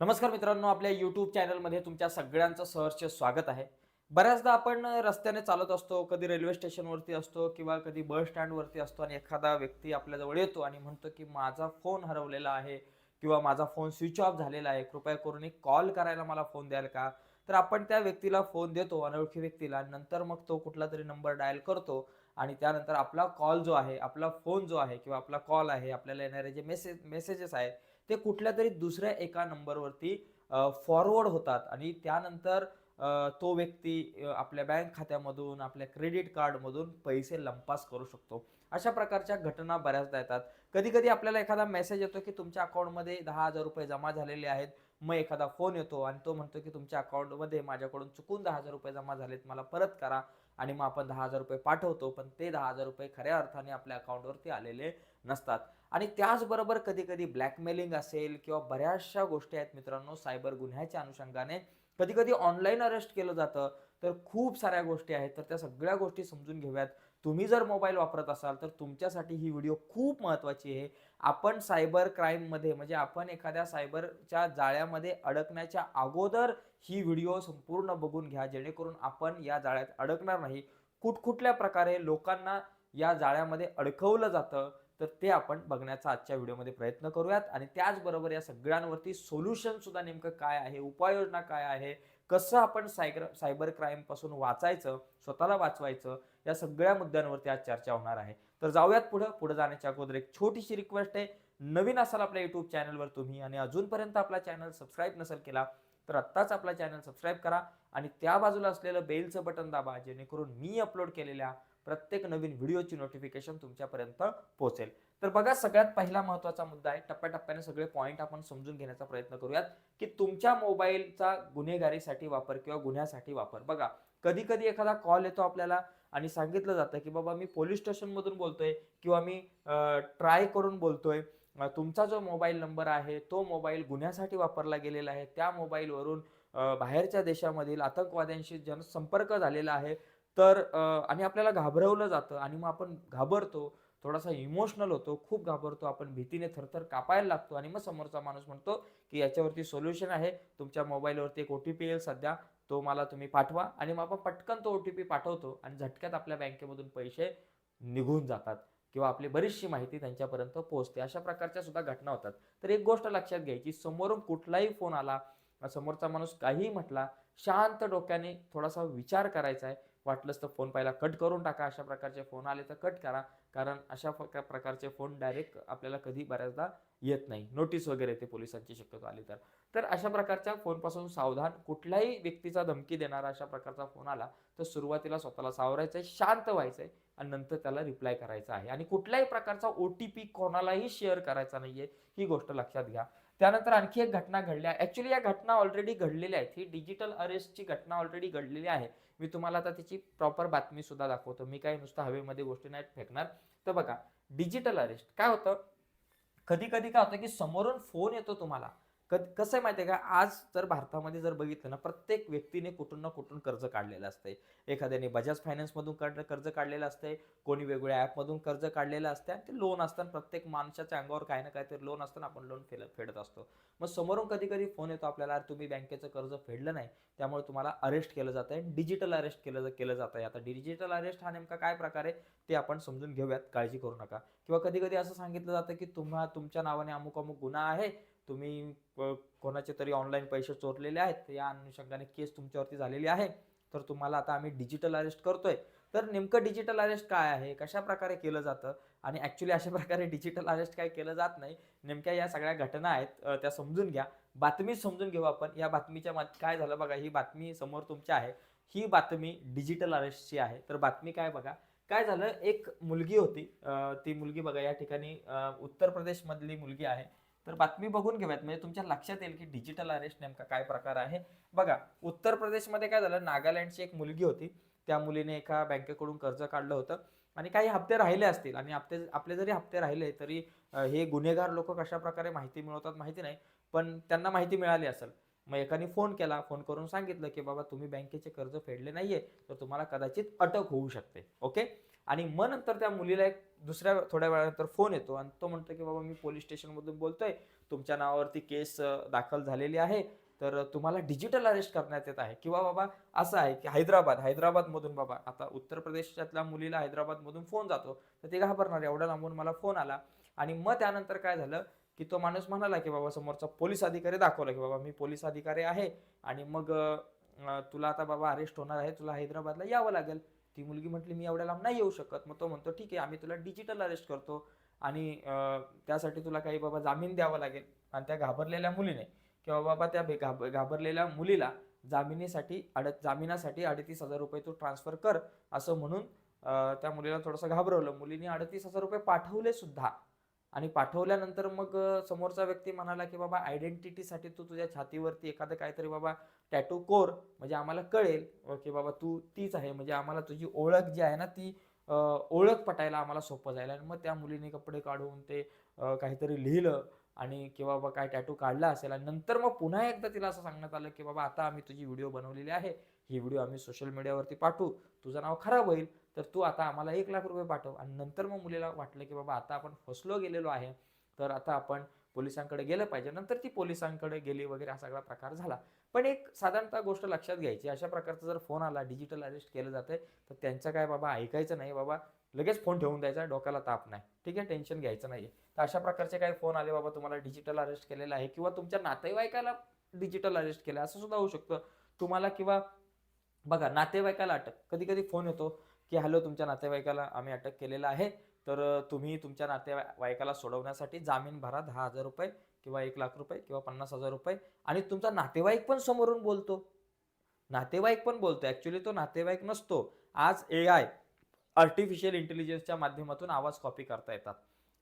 नमस्कार मित्रांनो आपल्या यूट्यूब चॅनलमध्ये तुमच्या सगळ्यांचं सहर्ष स्वागत आहे. बऱ्याचदा आपण रस्त्याने चालत असतो कधी रेल्वे स्टेशनवरती असतो किंवा कधी बस स्टँडवरती असतो आणि एखादा व्यक्ती आपल्याजवळ येतो आणि म्हणतो की माझा फोन हरवलेला आहे किंवा माझा फोन स्विच ऑफ झालेला आहे कृपया करून एक कॉल करायला मला फोन द्याल का? तर आपण त्या व्यक्तीला फोन देतो अनोळखी व्यक्तीला. नंतर मग तो कुठला तरी नंबर डायल करतो आणि त्यानंतर आपला कॉल जो आहे आपला फोन जो आहे किंवा आपला कॉल आहे आपल्याला येणारे जे मेसेज मेसेजेस आहेत ते कुठल्या तरी दुसऱ्या एका नंबरवरती फॉरवर्ड होतात. आणि त्यानंतर तो व्यक्ती आपल्या बँक खात्यामधून आपल्या क्रेडिट कार्डमधून पैसे लंपास करू शकतो. अशा प्रकारच्या घटना बऱ्याचदा येतात. कधी कधी आपल्याला एखादा मेसेज येतो की तुमच्या अकाउंटमध्ये दहा हजार रुपये जमा झालेले आहेत मग एखादा फोन येतो आणि तो म्हणतो की तुमच्या अकाउंटमध्ये माझ्याकडून चुकून दहा हजार रुपये जमा झालेत मला परत करा. आणि मग आपण दहा हजार रुपये पाठवतो पण ते दहा हजार रुपये खऱ्या अर्थाने आपल्या अकाउंटवरती आलेले नसतात. आणि त्याचबरोबर कधी कधी ब्लॅकमेलिंग असेल किंवा बऱ्याचशा गोष्टी आहेत मित्रांनो सायबर गुन्ह्याच्या अनुषंगाने. कधी कधी ऑनलाईन अरेस्ट केलं जातं तर खूप साऱ्या गोष्टी आहेत तर त्या सगळ्या गोष्टी समजून घेऊयात. तुम्ही जर मोबाईल वापरत असाल तर तुमच्यासाठी ही व्हिडिओ खूप महत्त्वाची आहे. आपण सायबर क्राईममध्ये म्हणजे आपण एखाद्या सायबरच्या जाळ्यामध्ये अडकण्याच्या अगोदर ही व्हिडिओ संपूर्ण बघून घ्या जेणेकरून आपण या जाळ्यात अडकणार नाही. कुठकुठल्या प्रकारे लोकांना या जाळ्यामध्ये अडकवलं जातं तर ते आपण बघण्याचा आजच्या व्हिडिओमध्ये प्रयत्न करूयात. आणि त्याचबरोबर या सगळ्यांवरती सोल्युशन सुद्धा नेमकं काय आहे उपाययोजना काय आहे कसं आपण सायबर सायबर क्राईमपासून वाचायचं स्वतःला वाचवायचं या सगळ्या मुद्द्यांवरती आज चर्चा होणार आहे. तर जाऊयात पुढं. पुढे जाण्याच्या अगोदर एक छोटीशी रिक्वेस्ट आहे. नवीन असाल आपल्या युट्यूब चॅनलवर तुम्ही आणि अजूनपर्यंत आपला चॅनल सबस्क्राईब नसेल केला तर आत्ताच आपला चॅनल सबस्क्राईब करा आणि त्या बाजूला असलेलं बेलचं बटन दाबा जेणेकरून मी अपलोड केलेल्या प्रत्येक नवीन व्हिडिओची नोटिफिकेशन तुमच्यापर्यंत पोहोचेल. तर बघा सगळ्यात पहिला महत्त्वाचा मुद्दा आहे टप्प्याटप्प्याने सगळे पॉईंट आपण समजून घेण्याचा प्रयत्न करूयात की तुमच्या मोबाईलचा गुन्हेगारीसाठी वापर किंवा गुन्ह्यासाठी वापर. बघा कधी कधी एखादा कॉल येतो आपल्याला आणि सांगितलं जातं की बाबा मी पोलीस स्टेशनमधून बोलतोय किंवा मी ट्राय करून बोलतोय. तुमचा जो मोबाईल नंबर आहे तो मोबाईल गुन्ह्यासाठी वापरला गेलेला आहे. त्या मोबाईलवरून बाहेरच्या देशामधील आतंकवाद्यांशी जनसंपर्क झालेला आहे. तर आणि आपल्याला घाबरवलं जातं आणि मग आपण घाबरतो थोडासा इमोशनल होतो खूप घाबरतो आपण भीतीने थरथर कापायला लागतो आणि मग समोरचा माणूस म्हणतो की याच्यावरती सोल्युशन आहे. तुमच्या मोबाईलवरती एक ओ टी पी येईल सध्या तो मला तुम्ही पाठवा आणि मग आपण पटकन तो ओ टी पी पाठवतो आणि झटक्यात आपल्या बँकेमधून पैसे निघून जातात. किंवा आपली बरीचशी माहिती त्यांच्यापर्यंत पोहोचते. अशा प्रकारच्या सुद्धा घटना होतात. तर एक गोष्ट लक्षात घ्यायची समोरून कुठलाही फोन आला समोरचा माणूस काहीही म्हटला शांत डोक्याने थोडासा विचार करायचा आहे. वाटलंच तर फोन पहिला कट करून टाका अशा प्रकारचे फोन आले तर कट करा. कारण अशा प्रकारचे फोन डायरेक्ट आपल्याला कधी बऱ्याचदा येत नाही. नोटीस वगैरे येते पोलिसांची शक्यतो आली तर. तर अशा प्रकारच्या फोनपासून सावधान कुठल्याही व्यक्तीचा धमकी देणारा अशा प्रकारचा फोन आला तर सुरुवातीला स्वतःला सावरायचं आहे शांत व्हायचं आहे आणि नंतर त्याला रिप्लाय करायचा आहे. आणि कुठल्याही प्रकारचा ओ टी पी कोणालाही शेअर करायचा नाहीये ही गोष्ट लक्षात घ्या. त्यानंतर आणखी एक घटना घडल्या. ऍक्च्युली या घटना ऑलरेडी घडलेल्या आहेत. ही डिजिटल अरेस्टची घटना ऑलरेडी घडलेली आहे. मी तुम्हाला आता त्याची प्रॉपर बातमी सुद्धा दाखवतो. मी काही नुसतं हवेमध्ये गोष्टी नाही फेकणार. तर बघा डिजिटल अरेस्ट काय होतं? कधी कधी काय होतं की समोरून फोन येतो तुम्हाला. कसं आहे माहिती आहे का? आज जर भारतामध्ये जर बघितलं ना प्रत्येक व्यक्तीने कुठून ना कुठून कर्ज काढलेलं असतंय. एखाद्याने बजाज फायनान्समधून कर्ज कर्ज काढलेलं असतंय कोणी वेगवेगळ्या ॲपमधून कर्ज काढलेलं असतं आणि ते लोन असताना प्रत्येक माणसाच्या अंगावर काही ना काहीतरी लोन असताना आपण लोन फेल फेडत असतो. मग समोरून कधी कधी फोन येतो आपल्याला "अरे, तुम्ही बँकेचं कर्ज फेडलं नाही. त्यामुळे तुम्हाला अरेस्ट केलं जात आहे डिजिटल अरेस्ट केलं केलं जात आहे आता डिजिटल अरेस्ट हा नेमका काय प्रकार आहे? ते आपण समजून घेऊयात. काळजी करू नका. किंवा कधी कधी असं सांगितलं जातं की तुम्हा तुमच्या नावाने अमुक अमुक गुन्हा आहे तुम्ही कोणाचे तरी ऑनलाईन पैसे चोरलेले आहेत या अनुषंगाने केस तुमच्यावरती झालेली आहे तर तुम्हाला आता आम्ही डिजिटल अरेस्ट करतोय. तर नेमकं डिजिटल अरेस्ट काय आहे कशा प्रकारे केलं जातं आणि ॲक्च्युली अशा प्रकारे डिजिटल अरेस्ट काय केलं जात नाही नेमक्या या सगळ्या घटना आहेत त्या समजून घ्या. बातमी समजून घेऊ आपण या बातमीच्या मध्ये काय झालं बघा ही बातमी समोर तुमच्या आहे ही बातमी डिजिटल अरेस्टची आहे. तर बातमी काय बघा काय झालं एक मुलगी होती ती मुलगी बघा या ठिकाणी उत्तर प्रदेशमधली मुलगी आहे. तर बातमी बघून घेऊयात. म्हणजे तुमच्या लक्षात येईल की डिजिटल अरेस्ट नेमका काय प्रकार आहे. बघा उत्तर प्रदेशमध्ये काय झालं? नागालँडची एक मुलगी होती. त्या मुलीने एका बँकेकडून कर्ज काढलं होतं. आणि काही हप्ते राहिले असतील. आणि हप्ते आपले जरी हप्ते राहिले तरी हे गुन्हेगार लोक कशा प्रकारे माहिती मिळवतात माहिती नाही. पण त्यांना माहिती मिळाली असेल. मग एकाने फोन केला. फोन करून सांगितलं की बाबा तुम्ही बँकेचे कर्ज फेडले नाहीये. तर तुम्हाला कदाचित अटक होऊ शकते. ओके? आणि मग नंतर त्या मुलीला एक दुसऱ्या थोड्या वेळानंतर फोन येतो आणि तो म्हणतो की बाबा मी पोलीस स्टेशनमधून बोलतोय. तुमच्या नावावरती केस दाखल झालेली आहे. तर तुम्हाला डिजिटल अरेस्ट करण्यात येत आहे. किंवा बाबा असं आहे की हैदराबाद हैदराबादमधून बाबा आता उत्तर प्रदेशातल्या मुलीला हैदराबादमधून फोन जातो. तर ते घाबरणार एवढा लांबून मला फोन आला. आणि मग त्यानंतर काय झालं की तो माणूस म्हणाला की बाबा समोरचा पोलीस अधिकारी दाखवला की बाबा मी पोलीस अधिकारी आहे आणि मग तुला आता बाबा अरेस्ट होणार आहे. तुला हैदराबादला यावं लागेल. ती मुलगी म्हटली मी एवढ्या लांब नाही येऊ शकत. मग तो म्हणतो ठीक आहे आम्ही तुला डिजिटल अरेस्ट करतो आणि त्यासाठी तुला काही बाबा जामीन द्यावा लागेल. आणि त्या घाबरलेल्या मुलीने किंवा बाबा त्या घाब- घाबरलेल्या मुलीला जामिनीसाठी अड जामिनासाठी अडतीस हजार रुपये तू ट्रान्सफर कर असं म्हणून त्या मुलीला थोडंसं घाबरवलं. मुलीने अडतीस हजार रुपये पाठवले सुद्धा. आणि पाठवल्यानंतर मग समोरचा व्यक्ती म्हणाला की बाबा आयडेंटिटीसाठी तू तुझ्या छातीवरती एखादं काहीतरी बाबा टॅटू कोर म्हणजे आम्हाला कळेल की बाबा तू तीच आहे म्हणजे आम्हाला तुझी ओळख जी आहे ना ती ओळख पटायला आम्हाला सोपं जाईल. आणि मग त्या मुलीने कपडे काढून ते काहीतरी लिहिलं आणि की बाबा काय टॅटू काढला असेल. आणि नंतर मग पुन्हा एकदा तिला असं सांगण्यात आलं की बाबा आता आम्ही तुझी व्हिडिओ बनवलेली आहे. ही व्हिडिओ आम्ही सोशल मीडियावरती पाठवू. तुझं नाव खराब होईल. तर तू आता आम्हाला एक लाख रुपये पाठव. आणि नंतर मग मुलीला वाटलं की बाबा आता आपण फसलो गेलेलो आहे तर आता आपण पोलिसांकडे गेलं पाहिजे. नंतर ती पोलिसांकडे गेली वगैरे हा सगळा प्रकार झाला. पण एक साधारणतः गोष्ट लक्षात घ्यायची. अशा प्रकारचा जर फोन आला डिजिटल अरेस्ट केलं जातंय तर त्यांचं काय बाबा ऐकायचं नाही. बाबा लगेच फोन ठेवून द्यायचा डोक्याला ताप नाही. ठीक आहे? टेन्शन घ्यायचं नाही तर अशा प्रकारचे काही फोन आले बाबा तुम्हाला डिजिटल अरेस्ट केलेलं आहे किंवा तुमच्या नातेवाईकाला डिजिटल अरेस्ट केलं असं सुद्धा होऊ शकतं. तुम्हाला किंवा बघा नातेवाईकाला अटक. कधी कधी फोन येतो की हॅलो तुमच्या नातेवाईकाला आम्ही अटक केलेलं आहे. तर तुम्ही तुमच्या नातेवाईकाला सोडवण्यासाठी जामीन भरा दहा हजार रुपये किंवा एक लाख रुपये किंवा पन्नास हजार रुपये. आणि तुमचा नातेवाईक पण समोरून बोलतो. नातेवाईक पण बोलतो. ऍक्च्युली तो नातेवाईक नसतो. आज ए आय आर्टिफिशियल इंटेलिजन्सच्या माध्यमातून आवाज कॉपी करता येतात.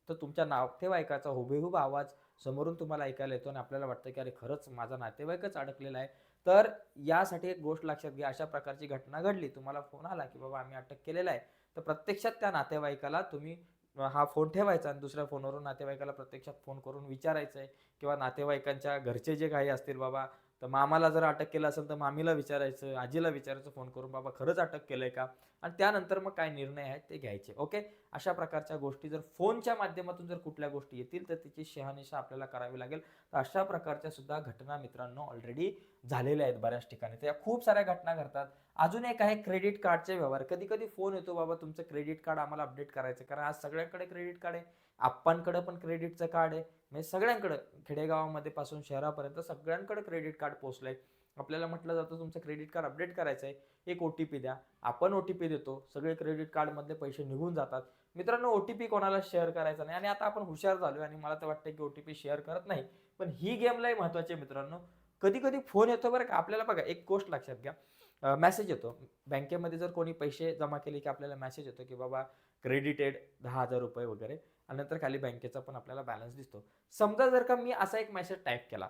तर तुमच्या नातेवाईकाचा हुबेहूब आवाज समोरून तुम्हाला ऐकायला येतो आणि आपल्याला वाटतं की अरे खरंच माझा नातेवाईकच अडकलेला आहे. तर यासाठी एक गोष्ट लक्षात घ्या अशा प्रकारची घटना घडली. तुम्हाला फोन आला की बाबा आम्ही अटक केलेला आहे. तर प्रत्यक्षात त्या नातेवाईकाला तुम्ही हा फोन ठेवायचा आणि दुसऱ्या फोनवरून नातेवाईकाला प्रत्यक्षात फोन करून विचारायचं आहे किंवा नातेवाईकांच्या घरचे जे काही असतील बाबा तर मामाला जर अटक केलं असेल तर मामीला विचारायचं आजीला विचारायचं फोन करून बाबा खरंच अटक केलंय का? आणि त्यानंतर मग काय निर्णय आहेत ते घ्यायचे ओके अशा प्रकारच्या गोष्टी जर फोनच्या माध्यमातून जर कुठल्या गोष्टी येतील तर तिची शहानिशा आपल्याला करावी लागेल. तर अशा प्रकारच्या सुद्धा घटना मित्रांनो ऑलरेडी झालेल्या आहेत बऱ्याच ठिकाणी. तर या खूप साऱ्या घटना घडतात. अजून एक आहे क्रेडिट कार्डचे व्यवहार. कधी कधी फोन येतो बाबा तुमचं क्रेडिट कार्ड आम्हाला अपडेट करायचं कारण आज सगळ्यांकडे क्रेडिट कार्ड आहे. आप्पांकडे पण क्रेडिटचं कार्ड आहे. म्हणजे सगळ्यांकडे खेडेगावामध्ये पासून शहरापर्यंत सगळ्यांकडे क्रेडिट कार्ड पोहोचलंय आपल्याला म्हटलं जातं तुमचं क्रेडिट कार्ड अपडेट करायचं आहे एक ओ टी पी द्या. आपण ओ टी पी देतो. सगळे क्रेडिट कार्डमधले पैसे निघून जातात. मित्रांनो ओ टी पी कोणाला शेअर करायचा नाही? आणि आता आपण हुशार झालो आणि मला तर वाटतं की ओ टी पी शेअर करत नाही. पण ही गेमलाही महत्त्वाची आहे मित्रांनो. कधी कधी फोन येतो बरं का? आपल्याला बघा एक गोष्ट लक्षात घ्या. मेसेज येतो. बँकेमध्ये जर कोणी पैसे जमा केले की आपल्याला मेसेज येतो की बाबा क्रेडिटेड दहा हजार रुपये वगैरे. आणि नंतर खाली बँकेचा पण आपल्याला बॅलन्स दिसतो. समजा जर का मी असा एक मेसेज टाईप केला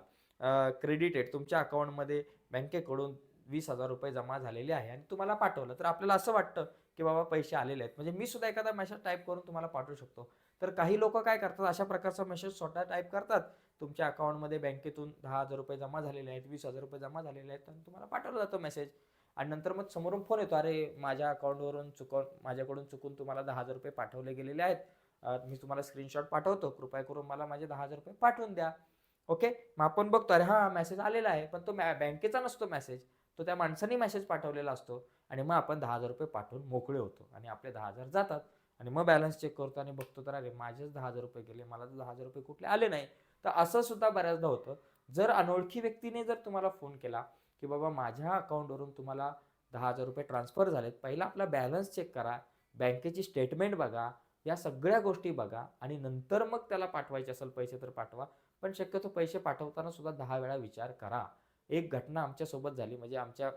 क्रेडिटेड तुमच्या अकाउंटमध्ये बँकेकडून वीस हजार रुपये जमा झालेले आहे आणि तुम्हाला पाठवलं तर आपल्याला असं वाटतं की बाबा पैसे आलेले आहेत. म्हणजे मी सुद्धा एखादा मेसेज टाईप करून तुम्हाला पाठवू शकतो. तर काही लोक काय करतात अशा प्रकारचा मेसेज स्वतः टाईप करतात. तुमच्या अकाउंटमध्ये बँकेतून दहा हजार रुपये जमा झालेले आहेत वीस हजार रुपये जमा झालेले आहेत आणि तुम्हाला पाठवला जातो मेसेज आणि नंतर मग समोरून फोन येतो अरे माझ्या अकाउंटवरून चुकून माझ्याकडून चुकून तुम्हाला दहा हजार रुपये पाठवले गेलेले आहेत. मी तुम्हाला स्क्रीनशॉट पाठवतो. कृपया करून मला माझे दहा हजार रुपये पाठवून द्या. ओके मग आपण बघतो अरे हा मेसेज आलेला आहे पण तो मॅ- बँकेचा नसतो मेसेज तो त्या माणसाने मेसेज पाठवलेला असतो. आणि मग आपण दहा हजार रुपये पाठवून मोकळे होतो. आणि आपले दहा हजार जातात. आणि मग बॅलन्स चेक करतो आणि बघतो तर अरे माझेच दहा हजार रुपये गेले मला तर दहा हजार रुपये कुठले आले नाही. तर असं सुद्धा बऱ्याचदा होतं. जर अनोळखी व्यक्तीने जर तुम्हाला फोन केला की बाबा माझ्या अकाउंटवरून तुम्हाला दहा हजार रुपये ट्रान्सफर झालेत पहिला आपला बॅलन्स चेक करा. बँकेची स्टेटमेंट बघा. या सगळ्या गोष्टी बघा आणि नंतर मग त्याला पाठवायचे असेल पैसे तर पाठवा. पण शक्यतो पैसे पाठवताना सुद्धा दहा वेळा विचार करा. एक घटना आमच्यासोबत झाली. म्हणजे आमच्या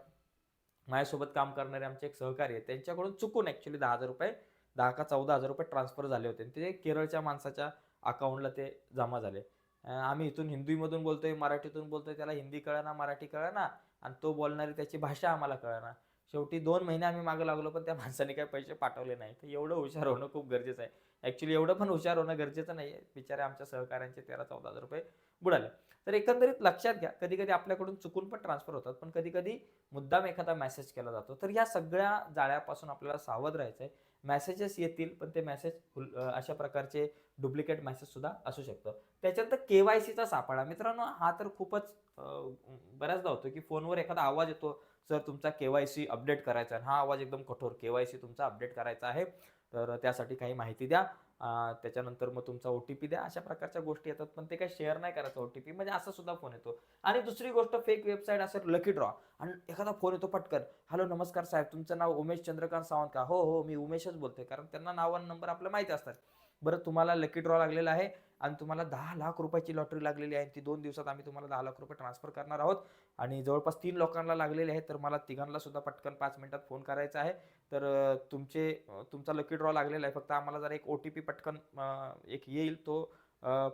माझ्यासोबत काम करणारे आमचे एक सहकारी आहे त्यांच्याकडून चुकून ॲक्च्युली दहा हजार रुपये दहा का चौदा हजार रुपये ट्रान्सफर झाले होते. आणि ते केरळच्या माणसाच्या अकाउंटला ते जमा झाले. आम्ही इथून हिंदीमधून बोलतोय मराठीतून बोलतोय. त्याला हिंदी कळना मराठी कळना. आणि तो बोलणारी त्याची भाषा आम्हाला कळना. शेवटी दोन महिने आम्ही मागं लागलो पण त्या माणसाने काही पैसे पाठवले नाही. तर एवढं हुशार होणं खूप गरजेचं आहे. ॲक्च्युली एवढं पण हुशार होणं गरजेचं नाही आहे बिचारे आमच्या सहकाऱ्यांचे तेरा चौदा हजार रुपये बुडाले. तर एकंदरीत लक्षात घ्या कधी कधी आपल्याकडून चुकून पण ट्रान्सफर होतात पण कधी कधी मुद्दाम एखादा मेसेज केला जातो. तर या सगळ्या जाळ्यापासून आपल्याला सावध राहायचं आहे. मेसेजेस येतील पण ते मेसेज अशा प्रकारचे डुप्लिकेट मेसेज सुद्धा असू शकतं. त्याच्यानंतर सीचा सापळा. मित्रांनो हा तर खूपच बऱ्याचदा होतो की फोनवर एखादा आवाज येतो सर तुमचा केवायसी अपडेट करायचा आहे हा आवाज एकदम कठोर केवायसी तुमचा अपडेट करायचा आहे तर त्यासाठी काही माहिती द्या. त्याच्यानंतर मग तुमचा ओ टी पी द्या. अशा प्रकारच्या गोष्टी येतात पण ते काही शेअर नाही करायचं ओ टी पी. म्हणजे असा सुद्धा फोन येतो. आणि दुसरी गोष्ट फेक वेबसाईट असेल लकी ड्रॉ आणि एखादा फोन येतो पटकन. हॅलो नमस्कार साहेब. तुमचं नाव उमेश चंद्रकांत सावंत का? हो हो. मी उमेशच बोलतोय. कारण त्यांना नाव आणि नंबर आपलं माहिती असतात. बरं तुम्हाला लकी ड्रॉ लागलेला आहे आणि तुम्हाला दहा लाख रुपयाची लॉटरी लागलेली आहे ती दोन दिवसात आम्ही तुम्हाला दहा लाख रुपये ट्रान्सफर करणार आहोत. आणि जवळपास तीन लोकांना लागलेले आहे तर मला तिघांना सुद्धा पटकन पाच मिनिटात फोन करायचा आहे. तर तुमचे तुमचा लकी ड्रॉ लागलेला आहे. फक्त आम्हाला जरा एक ओ टी पी पटकन एक येईल तो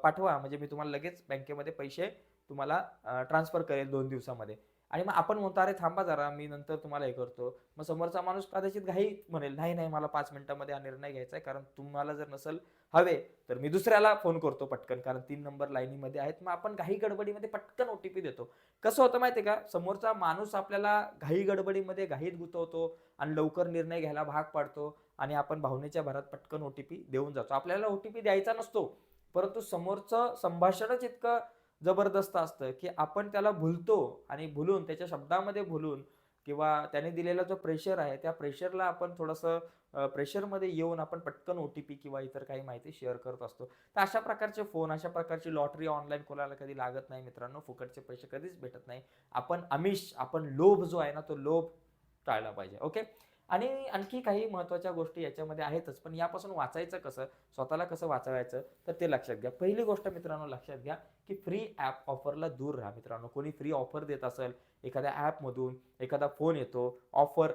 पाठवा. म्हणजे मी तुम्हाला लगेच बँकेमध्ये पैसे तुम्हाला ट्रान्सफर करेल दोन दिवसामध्ये. आणि मग आपण म्हणतो अरे थांबा जरा मी नंतर तुम्हाला हे करतो. मग समोरचा माणूस कदाचित घाई म्हणेल नाही नाही मला पाच मिनिटामध्ये हा निर्णय घ्यायचा आहे कारण तुम्हाला जर नसेल हवे. तर मी दुसऱ्याला फोन करतो पटकन कारण तीन नंबर लाईनीमध्ये आहेत. मग आपण घाई गडबडीमध्ये पटकन ओ टी पी देतो. कसं होतं माहिती आहे का? समोरचा माणूस आपल्याला घाई गडबडीमध्ये घाईत गुतवतो आणि लवकर निर्णय घ्यायला भाग पाडतो आणि आपण भावनेच्या भरात पटकन ओ टी पी देऊन जातो. आपल्याला ओ टी पी द्यायचा नसतो. परंतु समोरचं संभाषणच इतकं जबरदस्त असतं की आपण त्याला भुलतो आणि भुलून त्याच्या शब्दामध्ये भुलून किंवा त्याने दिलेला जो प्रेशर आहे त्या प्रेशरला आपण थोडंसं प्रेशरमध्ये येऊन आपण पटकन ओ टी पी किंवा इतर काही माहिती शेअर करत असतो. तर अशा प्रकारचे फोन अशा प्रकारची लॉटरी ऑनलाईन कोणाला कधी लागत नाही मित्रांनो फुकटचे पैसे कधीच भेटत नाही. आपण आमिष आपण लोभ जो आहे ना तो लोभ टाळला पाहिजे. ओके आणि आणखी काही महत्त्वाच्या गोष्टी याच्यामध्ये आहेतच. पण यापासून वाचायचं कसं? स्वतःला कसं वाचवायचं? तर ते लक्षात घ्या. पहिली गोष्ट मित्रांनो लक्षात घ्या की फ्री ॲप ऑफरला दूर राहा मित्रांनो. कोणी फ्री ऑफर देत असेल एखाद्या ॲपमधून एखादा फोन येतो ऑफर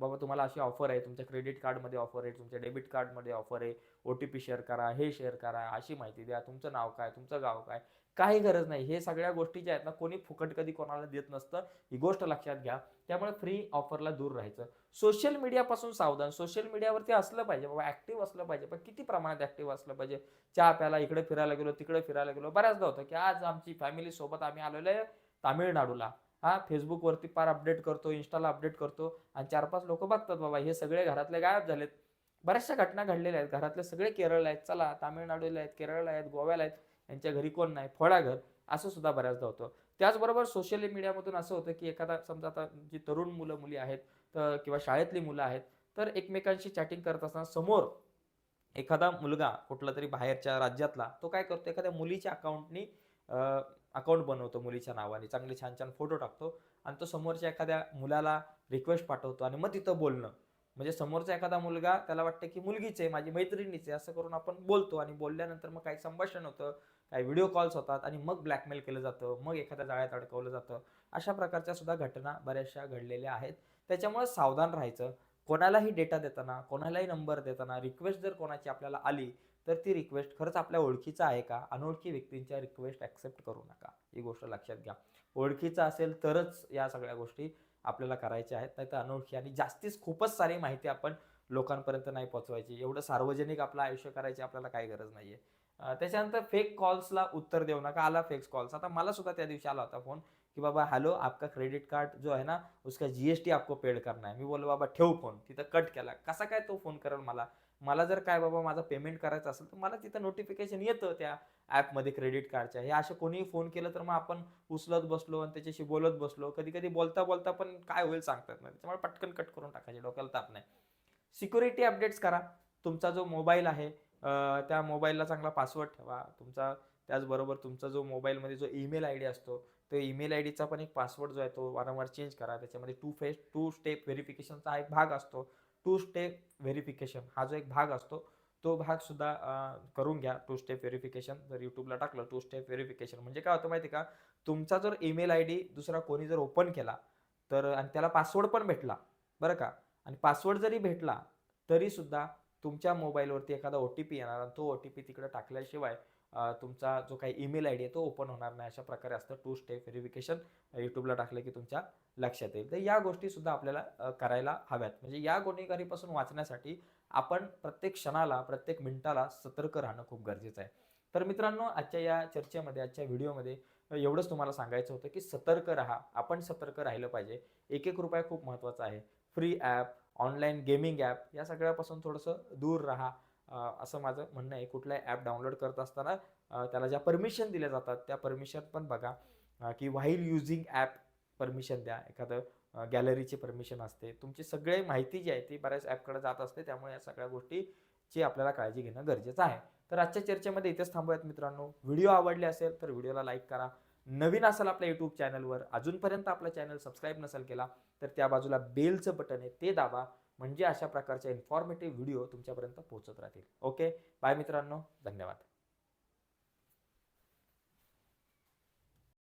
बाबा तुम्हाला अशी ऑफर आहे तुमच्या क्रेडिट कार्डमध्ये ऑफर आहे तुमच्या डेबिट कार्डमध्ये ऑफर आहे ओ टी पी शेअर करा हे शेअर करा अशी माहिती द्या. तुमचं नाव काय? तुमचं गाव काय? काही गरज नाही. हे सगळ्या गोष्टी ज्या आहेत ना कोणी फुकट कधी कोणाला देत नसतं. ही गोष्ट लक्षात घ्या. त्यामुळे फ्री ऑफरला दूर राहायचं. सोशल मीडियापासून सावधान. सोशल मीडियावरती असलं पाहिजे. बाबा ऍक्टिव्ह असलं पाहिजे. पण किती प्रमाणात ऍक्टिव्ह असलं पाहिजे? चहा प्याला इकडे फिरायला गेलो तिकडे फिरायला गेलो. बऱ्याचदा होतं की आज आमची फॅमिली सोबत आम्ही आलेलो आहे तामिळनाडूला. हा फेसबुकवरती फार अपडेट करतो इंस्टाला अपडेट करतो. आणि चार पाच लोक बघतात बाबा हे सगळे घरातले गायब झालेत. बऱ्याचशा घटना घडलेल्या आहेत. घरातले सगळे केरळला आहेत. चला तामिळनाडूला आहेत केरळला आहेत गोव्याला आहेत. यांच्या घरी कोण नाही फळाघर असं सुद्धा बऱ्याचदा होतं. त्याचबरोबर सोशल मीडियामधून असं होतं की एखादा समजा आता जी तरुण मुलं मुली आहेत तर किंवा शाळेतली मुलं आहेत तर एकमेकांशी चॅटिंग करत असताना समोर एखादा मुलगा कुठला तरी बाहेरच्या राज्यातला तो काय करतो? एखाद्या मुलीच्या अकाउंटनी अकाउंट बनवतो मुलीच्या नावाने. चांगले छान छान फोटो टाकतो आणि तो समोरच्या एखाद्या मुलाला रिक्वेस्ट पाठवतो आणि मग तिथं बोलणं. म्हणजे समोरचा एखादा मुलगा त्याला वाटतं की मुलगीच आहे माझी मैत्रिणीच आहे असं करून आपण बोलतो आणि बोलल्यानंतर मग काही संभाषण होतं. काही व्हिडिओ कॉल्स होतात आणि मग ब्लॅकमेल केलं जातं मग एखाद्या जाळ्यात अडकवलं जातं. अशा प्रकारच्या सुद्धा घटना बऱ्याचशा घडलेल्या आहेत. त्याच्यामुळे सावधान राहायचं. कोणालाही डेटा देताना कोणालाही नंबर देताना रिक्वेस्ट जर कोणाची आपल्याला आली तर ती रिक्वेस्ट खरंच आपल्या ओळखीचा आहे का? अनोळखी व्यक्तींच्या रिक्वेस्ट ॲक्सेप्ट करू नका. ही गोष्ट लक्षात घ्या. ओळखीचा असेल तरच या सगळ्या गोष्टी आपल्याला करायच्या आहेत. नाही तर अनोळखी आणि जास्तीच खूपच सारी माहिती आपण लोकांपर्यंत नाही पोहोचवायची. एवढं सार्वजनिक आपलं आयुष्य करायची आपल्याला काही गरज नाही आहे त्याच्यानंतर फेक कॉल्सला उत्तर देऊ नका. आला फेक कॉल्स आता मला सुद्धा त्या दिवशी आला होता फोन की बाबा हॅलो आपका क्रेडिट कार्ड जो है ना उसका जीएसटी आपको पेड करना है मी बोललो बाबा ठेव फोन तिथं कट केला. कसा काय तो फोन करेल मला? मला जर काय बाबा माझं पेमेंट करायचं असेल तर मला तिथं नोटिफिकेशन येतं त्या ॲपमध्ये क्रेडिट कार्डच्या हे असं कोणीही फोन केलं तर मग आपण उचलत बसलो आणि त्याच्याशी बोलत बसलो. कधी कधी बोलता बोलता पण काय होईल सांगतात नाही त्याच्यामुळे पटकन कट करून टाकायचे. डोक्याला ताप नाही. सिक्युरिटी अपडेट्स करा. तुमचा जो मोबाईल आहे त्या मोबाईलला चांगला पासवर्ड ठेवा. तुमचा त्याचबरोबर तुमचा जो मोबाईलमध्ये जो ईमेल आय डी असतो तो ईमेल आय डीचा पण एक पासवर्ड जो आहे तो वारंवार चेंज करा. त्याच्यामध्ये टू फेस टू स्टेप व्हेरिफिकेशनचा एक भाग असतो. टू स्टेप व्हेरिफिकेशन हा जो एक भाग असतो तो भाग सुद्धा करून घ्या. टू स्टेप व्हेरिफिकेशन जर यूट्यूबला टाकलं टू स्टेप व्हेरिफिकेशन म्हणजे काय होतं माहिती आहे का? तुमचा जर ईमेल आय डी दुसरा कोणी जर ओपन केला तर आणि त्याला पासवर्ड पण भेटला. बरं का? आणि पासवर्ड जरी भेटला तरी सुद्धा तुमच्या मोबाईलवरती एखादा ओ टी पी येणार आणि तो ओ टी पी तिकडे टाकल्याशिवाय तुमचा जो काही ईमेल आय डी आहे तो ओपन होणार नाही. अशा प्रकारे असतं टू स्टेप व्हेरिफिकेशन यूट्यूबला टाकलं की तुमच्या लक्षात येईल. तर या गोष्टीसुद्धा आपल्याला करायला हव्यात. म्हणजे या गुन्हेगारीपासून वाचण्यासाठी आपण प्रत्येक क्षणाला प्रत्येक मिनिटाला सतर्क राहणं खूप गरजेचं आहे. तर मित्रांनो आजच्या या चर्चेमध्ये आजच्या व्हिडिओमध्ये एवढंच तुम्हाला सांगायचं होतं की सतर्क राहा. आपण सतर्क राहिलं पाहिजे. एक एक रुपया खूप महत्त्वाचा आहे. Free app online gaming app या सगळ्यापासून थोडंसं दूर राहा. असं माझं म्हणणं आहे. कुठलाही ॲप डाउनलोड करत असताना त्याला ज्या परमिशन दिल्या जातात त्या परमिशन पण बघा. की व्हाईल युझिंग ॲप परमिशन द्या. एखादं गॅलरीची परमिशन असते. तुमची सगळी माहिती जी आहे ती बऱ्याच ॲपकडे जात असते. त्यामुळे या सगळ्या गोष्टीची आपल्याला काळजी घेणं गरजेचं आहे. तर आजच्या चर्चेमध्ये इथेच थांबूयात मित्रांनो. व्हिडिओ आवडले असेल तर व्हिडिओला लाईक करा. नवीन असाल आपल्या यूट्यूब चॅनलवर अजूनपर्यंत आपला चॅनल सबस्क्राईब नसेल केला तर त्या बाजूला बेलचं बटन आहे ते दाबा. म्हणजे अशा प्रकारच्या इन्फॉर्मेटिव्ह व्हिडिओ तुमच्यापर्यंत पोहोचत राहतील. ओके बाय मित्रांनो. धन्यवाद.